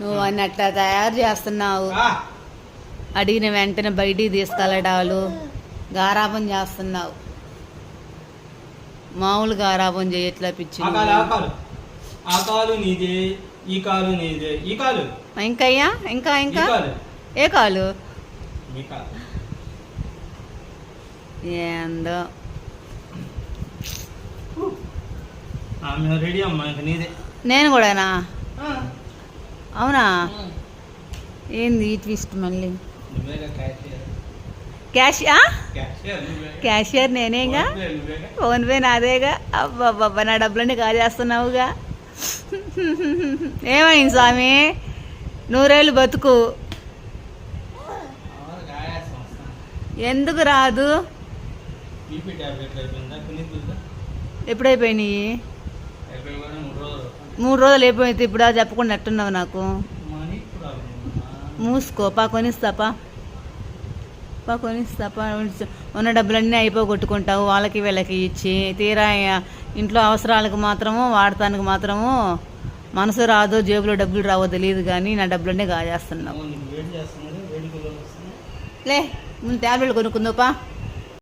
నువ్వు అని అట్లా తయారు చేస్తున్నావు. అడిగిన వెంటనే బయటికి తీసుకెళ్ళడాలు. గారాబం చేస్తున్నావు. మామూలు గారాబం చేయట్లా పిచ్చి ఆ కాలు ఆ కాలు. ఆ కాలు నీదే ఈ కాలు నీదే. ఈ కాలు. ఇంకయ్యా ఇంకా ఇంకా? ఏ కాలు? ఏందో. నేను కూడానా? అవునా. ఏంది ఈ ట్విస్ట్ మళ్ళీ? నువ్వేగా క్యాషియర్ నేనేగా? ఫోన్పే నాదేగా? అబ్బాబ్బా నా డబ్బులన్నీ కాల్ చేస్తున్నావుగా? ఏమైంది స్వామి? నూరేళ్ళు బతుకు. ఎందుకు రాదు? ఎప్పుడైపోయినాయి? మూడు రోజులు అయిపోయింది ఇప్పుడు చెప్పకుండా ఎట్టున్నావు నాకు. మూసుకో పా కొనిస్తాపా పా. కొనిస్తాపా ఉన్న డబ్బులన్నీ అయిపోగొట్టుకుంటావు వాళ్ళకి వీళ్ళకి ఇచ్చి. తీరా ఇంట్లో అవసరాలకు మాత్రము వాడటానికి మాత్రము మనసు రాదో జేబులో డబ్బులు రావో తెలియదు కానీ నా డబ్బులన్నీ వస్తుంది లే ముందు ట్యాబ్లెట్లు కొనుక్కుందాపా